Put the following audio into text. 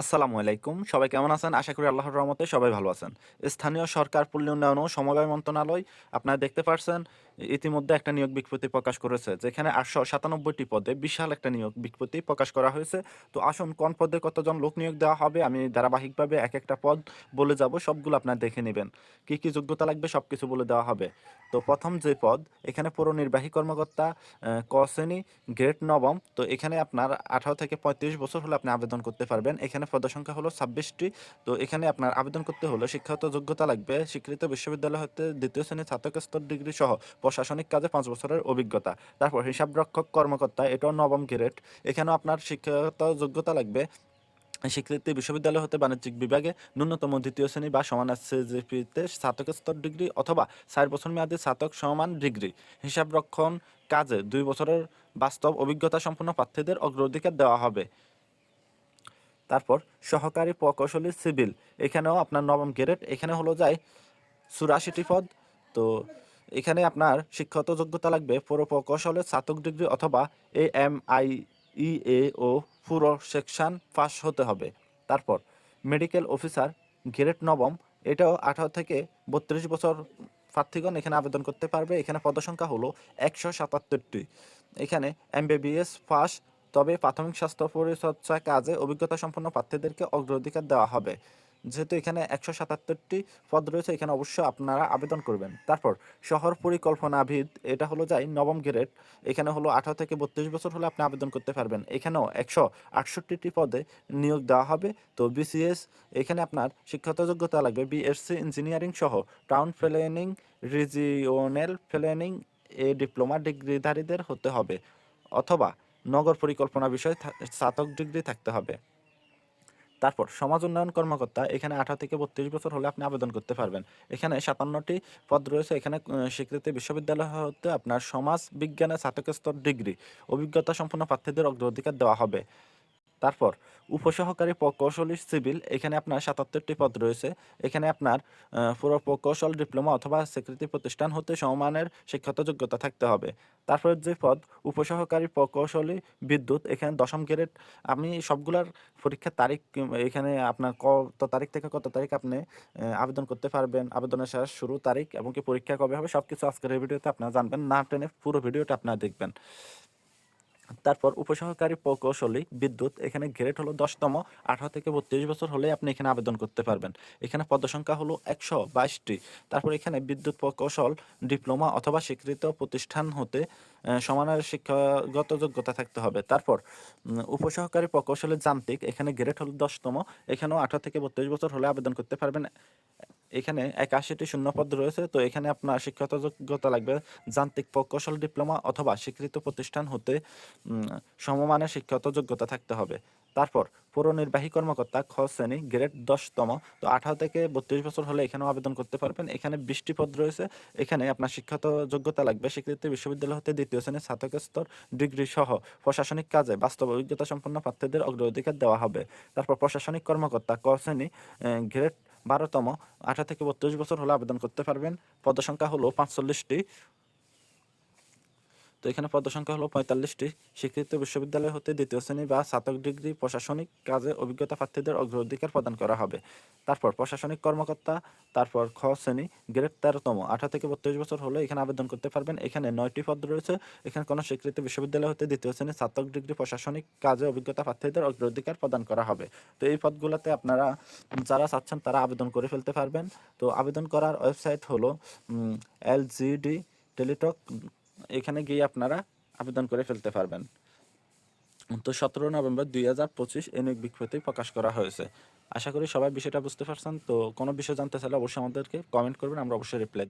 আসসালামু আলাইকুম। সবাই কেমন আছেন? আশা করি আল্লাহর রহমতে সবাই ভালো আছেন। স্থানীয় সরকার পল্লী উন্নয়ন ও সমবায় মন্ত্রণালয়, আপনারা দেখতে পারছেন ইতিমধ্যে একটা নিয়োগ বিজ্ঞপ্তি প্রকাশ করেছে, যেখানে আটশো সাতানব্বইটি পদে বিশাল একটা নিয়োগ বিজ্ঞপ্তি প্রকাশ করা হয়েছে। তো আসুন, কোন পদে কতজন লোক নিয়োগ দেওয়া হবে, আমি ধারাবাহিকভাবে এক একটা পদ বলে যাব, সবগুলো আপনারা দেখে নেবেন। কি কি যোগ্যতা লাগবে সব কিছু বলে দেওয়া হবে। তো প্রথম যে পদ, এখানে পুরো নির্বাহী কর্মকর্তা ক শ্রেণি, গ্রেড নবম। তো এখানে আপনার আঠারো থেকে পঁয়ত্রিশ বছর হলে আপনি আবেদন করতে পারবেন। এখানে পদসংখ্যা হলো ছাব্বিশটি। তো এখানে আপনার আবেদন করতে হলে শিক্ষাগত যোগ্যতা লাগবে। স্বীকৃত বিশ্ববিদ্যালয় হতে দ্বিতীয় শ্রেণির স্নাতক স্তর ডিগ্রি সহ প্রশাসনিক কাজে পাঁচ বছরের অভিজ্ঞতা। তারপর হিসাবরক্ষক কর্মকর্তা, এটাও নবম গ্রেড। এখানেও আপনার শিক্ষাগত যোগ্যতা লাগবে। স্বীকৃতি বিশ্ববিদ্যালয় হতে বাণিজ্যিক বিভাগে ন্যূনতম দ্বিতীয় শ্রেণি বা সমান সিজিপিতে স্নাতক স্তর ডিগ্রি অথবা চার বছর মেয়াদী স্নাতক সমান ডিগ্রি। হিসাবরক্ষণ কাজে দুই বছরের বাস্তব অভিজ্ঞতা সম্পন্ন প্রার্থীদের অগ্রাধিকার দেওয়া হবে। তারপর সহকারী প্রকৌশলী সিভিল। এখানেও আপনার নবম গ্রেড। এখানে হলো যায় চুরাশিটি পদ। তো এখানে আপনার শিক্ষাগত যোগ্যতা লাগবে পুরো প্রকৌশলের স্নাতক ডিগ্রি অথবা এ এম আই ই এ ও পুরো সেকশন পাস হতে হবে। তারপর, মেডিকেল অফিসার গ্রেড নবম, এটাও আঠারো থেকে বত্রিশ বছর প্রার্থীগণ এখানে আবেদন করতে পারবে। এখানে পদসংখ্যা হলো একশো সাতাত্তরটি। এখানে এমবিবিএস পাস, তবে প্রাথমিক স্বাস্থ্য পরিচর্যা কাজে অভিজ্ঞতা সম্পন্ন প্রার্থীদেরকে অগ্রাধিকার দেওয়া হবে। যেহেতু এখানে একশো সাতাত্তরটি পদ রয়েছে, এখানে অবশ্যই আপনারা আবেদন করবেন। তারপর, শহর পরিকল্পনাবিদ এটা হলো যাই নবম গ্রেড, এখানে হলো আঠারো থেকে বত্রিশ বছর হলে আপনি আবেদন করতে পারবেন। এখানেও একশো আটষট্টিটি পদে নিয়োগ দেওয়া হবে। তো বিসিএস, এখানে আপনার শিক্ষাগত যোগ্যতা লাগবে, বিএসসি ইঞ্জিনিয়ারিং সহ টাউন প্ল্যানিং, রিজিওনাল প্ল্যানিং, এ ডিপ্লোমা ডিগ্রিধারীদের হতে হবে। অথবা নগর পরিকল্পনা বিষয়ে স্নাতক ডিগ্রি থাকতে হবে। তারপর সমাজ উন্নয়ন কর্মকর্তা, এখানে আঠারো থেকে বত্রিশ বছর হলে আপনি আবেদন করতে পারবেন। এখানে সাতান্নটি পদ রয়েছে, এখানে স্বীকৃতি বিশ্ববিদ্যালয় হতে আপনার সমাজ বিজ্ঞানে স্নাতক স্তর ডিগ্রি, অভিজ্ঞতা সম্পন্ন প্রার্থীদের অগ্রাধিকার দেওয়া হবে। তারপর, উপসহকারী প্রকৌশলী সিভিল, এখানে আপনার সাতাত্তরটি পদ রয়েছে। এখানে আপনার পুরো প্রকৌশল, ডিপ্লোমা অথবা স্বীকৃতি প্রতিষ্ঠান হতে সমমানের শিক্ষাগত যোগ্যতা থাকতে হবে। তারপর যে পদ, উপসহকারী প্রকৌশলী বিদ্যুৎ, এখানে দশম গ্রেড, আমি সবগুলার পরীক্ষার তারিখ, এখানে আপনার কত তারিখ থেকে কত তারিখ আপনি আবেদন করতে পারবেন, আবেদনের শেষ শুরু তারিখ এবং কি পরীক্ষা কবে হবে সব কিছু আজকের ভিডিওতে আপনারা জানবেন। না টেনে পুরো ভিডিওটা আপনারা দেখবেন। তারপর উপসহকারী প্রকৌশলী বিদ্যুৎ, এখানে গ্রেড হলো দশতম, আঠারো থেকে বত্রিশ বছর হলে আপনি এখানে আবেদন করতে পারবেন। এখানে পদসংখ্যা হলো একশো বাইশটি। তারপর এখানে বিদ্যুৎ প্রকৌশল, ডিপ্লোমা অথবা স্বীকৃত প্রতিষ্ঠান হতে সমানের শিক্ষাগত যোগ্যতা থাকতে হবে। তারপর উপসহকারী প্রকৌশলের যান্ত্রিক, এখানে গ্রেড হলো দশতম, এখানেও আঠারো থেকে বত্রিশ বছর হলে আবেদন করতে পারবেন। এখানে একাশিটি শূন্যপদ রয়েছে, তো এখানে আপনার শিক্ষাগত যোগ্যতা লাগবে যান্ত্রিক প্রকৌশল, ডিপ্লোমা অথবা স্বীকৃত প্রতিষ্ঠান হতে সমমানের শিক্ষাগত যোগ্যতা থাকতে হবে। তারপর পৌর নির্বাহী কর্মকর্তা খ শ্রেণি, গ্রেড দশতম, তো আঠারো থেকে বত্রিশ বছর হলে এখানেও আবেদন করতে পারবেন। এখানে বিশটি পদ রয়েছে, এখানে আপনার শিক্ষাগত যোগ্যতা লাগবে স্বীকৃত বিশ্ববিদ্যালয় হতে দ্বিতীয় শ্রেণির স্নাতক স্তর ডিগ্রি সহ প্রশাসনিক কাজে বাস্তব অভিজ্ঞতা সম্পন্ন প্রার্থীদের অগ্রাধিকার দেওয়া হবে। তারপর প্রশাসনিক কর্মকর্তা ক শ্রেণি গ্রেড বারোতম আঠারো থেকে বত্রিশ বছর হলে আবেদন করতে পারবেন। পদসংখ্যা হলো পাঁচচল্লিশটি। তো এখানে পদসংখ্যা হলো পঁয়তাল্লিশটি। স্বীকৃত বিশ্ববিদ্যালয় হতে দ্বিতীয় শ্রেণি বা স্নাতক ডিগ্রি প্রশাসনিক কাজে অভিজ্ঞতা প্রার্থীদের অগ্রাধিকার প্রদান করা হবে। তারপর প্রশাসনিক কর্মকর্তা, তারপর খ শ্রেণি, গ্রেড তেরোতম। আঠারো থেকে বত্রিশ বছর হলে এখানে আবেদন করতে পারবেন। এখানে নয়টি পদ রয়েছে। এখানে কোনো স্বীকৃত বিশ্ববিদ্যালয় হতে দ্বিতীয় শ্রেণি স্নাতক ডিগ্রি প্রশাসনিক কাজে অভিজ্ঞতা প্রার্থীদের অগ্রাধিকার প্রদান করা হবে। তো এই পদগুলোতে আপনারা যারা চাচ্ছেন তারা আবেদন করে ফেলতে পারবেন। তো আবেদন করার ওয়েবসাইট হলো এল জিডি টেলিটক এখানে গিয়ে আপনারা আবেদন করে ফেলতে পারবেন। তো সতেরো নভেম্বর দুই হাজার পঁচিশ এনএক বিক্ষতি প্রকাশ করা হয়েছে। আশা করি সবাই বিষয়টা বুঝতে পারছেন। তো কোনো বিষয় জানতে চাইলে অবশ্যই আমাদেরকে কমেন্ট করবেন, আমরা অবশ্যই রিপ্লাই